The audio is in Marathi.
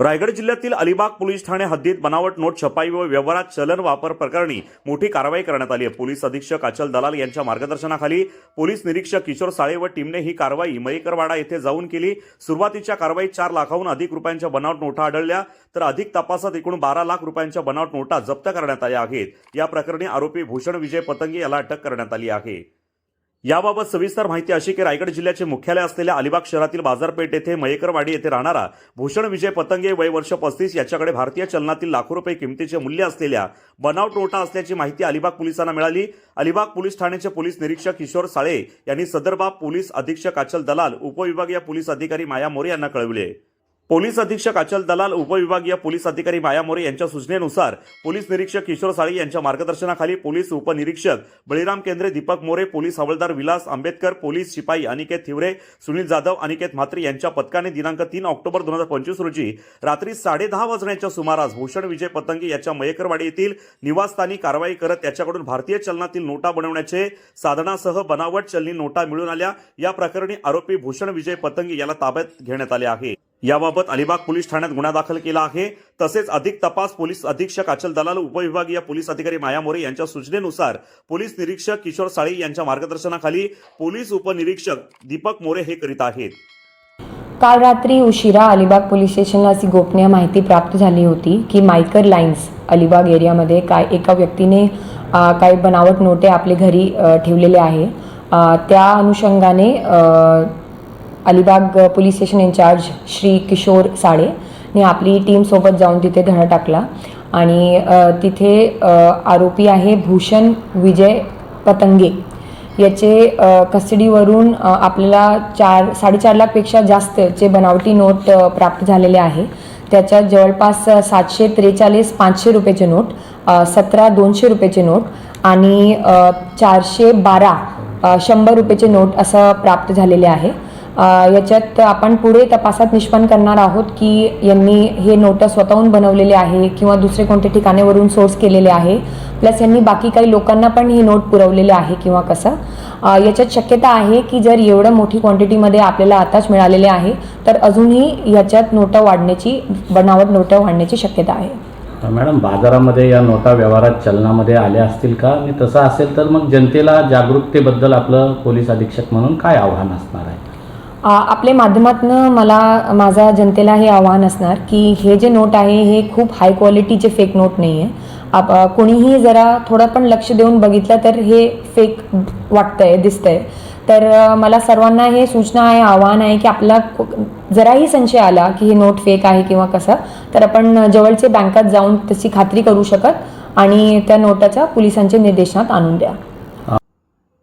रायगड जिल्ह्यातील अलिबाग पोलीस ठाणे हद्दीत बनावट नोट छपाई व व्यवहारात चलन वापर प्रकरणी मोठी कारवाई करण्यात आली आहे. पोलीस अधीक्षक अचल दलाल यांच्या मार्गदर्शनाखाली पोलीस निरीक्षक किशोर साळे व टीमने ही कारवाई मयेकरवाडा येथे जाऊन केली. सुरुवातीच्या कारवाईत चार लाखाहून अधिक रुपयांच्या बनावट नोटा आढळल्या तर अधिक तपासात एकूण बारा लाख रुपयांच्या बनावट नोटा जप्त करण्यात आल्या आहेत. या प्रकरणी आरोपी भूषण विजय पतंगे याला अटक करण्यात आली आहे. याबाबत सविस्तर माहिती अशी की रायगड जिल्ह्याचे मुख्यालय असलेल्या अलिबाग शहरातील बाजारपेठ येथे मयेकरवाडी येथे राहणारा भूषण विजय पतंगे वय वर्ष पस्तीस याच्याकडे भारतीय चलनातील लाखो रुपये किमतीचे मूल्य असलेल्या बनाव टोटा असल्याची माहिती अलिबाग पोलिसांना मिळाली. अलिबाग पोलीस ठाण्याचे पोलीस निरीक्षक किशोर साळे यांनी सदरबाब पोलीस अधीक्षक अचल दलाल उपविभागीय पोलीस अधिकारी माया मोरे यांना कळविले. पोलीस अधीक्षक अचल दलाल उपविभागीय पोलीस अधिकारी माया मोरे यांच्या सूचनेनुसार पोलीस निरीक्षक किशोर साळी यांच्या मार्गदर्शनाखाली पोलीस उपनिरीक्षक बळीराम केंद्रे दीपक मोरे पोलीस हवालदार विलास आंबेडकर पोलीस शिपाई अनिकेत थिवरे सुनील जाधव अनिकेत म्हात्रे यांच्या पथकाने दिनांक तीन ऑक्टोबर दोन हजार पंचवीस रोजी रात्री साडेदहा वाजण्याच्या सुमारास भूषण विजय पतंगे याच्या मयेकरवाडी येथील निवासस्थानी कारवाई करत त्याच्याकडून भारतीय चलनातील नोटा बनवण्याचे साधनासह बनावट चलनी नोटा मिळून आल्या. या प्रकरणी आरोपी भूषण विजय पतंगे याला ताब्यात घेण्यात आले आहे. याबाबत अलिबाग पोलीस ठाण्यात गुन्हा दाखल केला आहे. तसेच अधिक तपास पोलीस अधीक्षक अचल दलाल उपविभागीय पोलीस अधिकारी माया मोरे यांच्या सूचनेनुसार पोलीस निरीक्षक किशोर साळी यांच्या मार्गदर्शनाखाली पोलीस उपनिरीक्षक दीपक मोरे हे करीत आहेत. काल रात्री उशिरा अलिबाग पोलीस स्टेशनला अशी गोपनीय माहिती प्राप्त झाली होती की मायकर लाईन्स अलिबाग एरियामध्ये काय एका व्यक्तीने काही बनावट नोटे आपले घरी ठेवलेले आहे. त्या अनुषंगाने Alibag police station incharge Shri Kishor Sale ने आपली टीमसोबत जाऊन तिथे धडा टाकला. आणि तिथे आरोपी आहे भूषण विजय पतंगे. याचे कस्टडीवरून आपल्याला चार साडेचार लाखपेक्षा जास्तचे बनावटी नोट प्राप्त झालेले आहे. त्याच्यात जवळपास सातशे त्रेचाळीस पाचशे रुपयाचे नोट सतरा दोनशे रुपयाचे नोट आणि चारशे बारा शंभर रुपयाचे नोट असं प्राप्त झालेले आहे. याच्यात आपण पुढे तपासात निष्पन्न करणार आहोत की यांनी हे नोटं स्वतःहून बनवलेले आहे किंवा दुसरे कोणत्या ठिकाणेवरून सोर्स केलेले आहे. प्लस यांनी बाकी काही लोकांना पण हे नोट पुरवलेले आहे किंवा कसं. याच्यात शक्यता आहे की जर एवढं मोठी क्वांटिटीमध्ये आपल्याला आताच मिळालेले आहे तर अजूनही याच्यात नोटा वाढण्याची बनावट नोटा वाढण्याची शक्यता आहे. मॅडम बाजारामध्ये या नोटा व्यवहारात चलनामध्ये आल्या असतील का? आणि तसं असेल तर मग जनतेला जागरूकतेबद्दल आपलं पोलीस अधीक्षक म्हणून काय आव्हान असणार आहे? आपले आपल्या माध्यमातून मला माझा जनतेला हे आव्हान असणार की हे जे नोट आहे हे खूप हाय क्वालिटीचे फेक नोट नाही आहे आप कोणीही जरा थोडं पण लक्ष देऊन बघितलं तर हे फेक वाटतंय दिसतंय. तर मला सर्वांना हे सूचना आहे आव्हान आहे की आपला जराही संशय आला की हे नोट फेक आहे किंवा कसं तर आपण जवळचे बँकात जाऊन तशी खात्री करू शकत आणि त्या नोटाच्या पोलिसांच्या निर्देशनात आणून द्या.